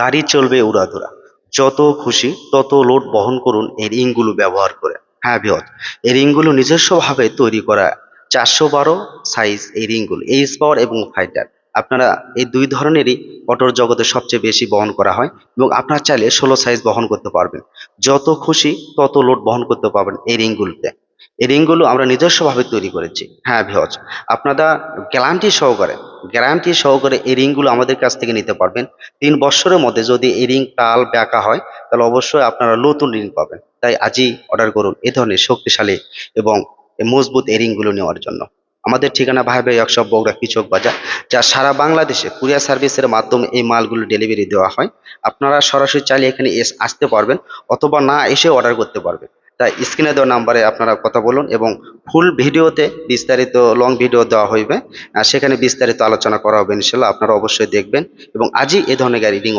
গাড়ি চলবে উড়াধুরা যত খুশি তত লোড বহন করুন এই রিংগুলো ব্যবহার করে। হ্যাঁ বিহত এই রিংগুলো নিজস্বভাবে তৈরি করা চারশো বারো সাইজ এই রিংগুলো এইচ পাওয়ার এবং ফাইটার আপনারা এই দুই ধরনেরই অটোর জগতে সবচেয়ে বেশি বহন করা হয় এবং আপনারা চাইলে ষোলো সাইজ বহন করতে পারবেন। যত খুশি তত লোড বহন করতে পারবেন এই রিংগুলোতে এই রিংগুলো আমরা নিজস্বভাবে তৈরি করেছি। হ্যাঁ ভিওজ আপনারা গ্যারান্টি সহকারে গ্যারান্টি সহকারে এই রিংগুলো আমাদের কাছ থেকে নিতে পারবেন। তিন বছরের মধ্যে যদি এই রিং টাল ব্যাকা হয়, তাহলে অবশ্যই আপনারা নতুন রিং পাবেন। তাই আজই অর্ডার করুন এ ধরনের শক্তিশালী এবং মজবুত এই রিংগুলো নেওয়ার জন্য। আমাদের ঠিকানা ভাই ভাই একশো বগুড়া কিচক বাজার, যা সারা বাংলাদেশে কুরিয়ার সার্ভিসের মাধ্যমে এই মালগুলো ডেলিভারি দেওয়া হয়। আপনারা সরাসরি চাইলে এখানে এস- আসতে পারবেন অথবা না এসে অর্ডার করতে পারবেন। তাই স্ক্রিনে দেওয়া নাম্বারে আপনারা কথা বলুন এবং ফুল ভিডিওতে বিস্তারিত লং ভিডিও দেওয়া হইবে। সেখানে বিস্তারিত আলোচনা করা হবে ইনশাল্লাহ। আপনারা অবশ্যই দেখবেন এবং আজই এ ধরনের গাড়ি রিং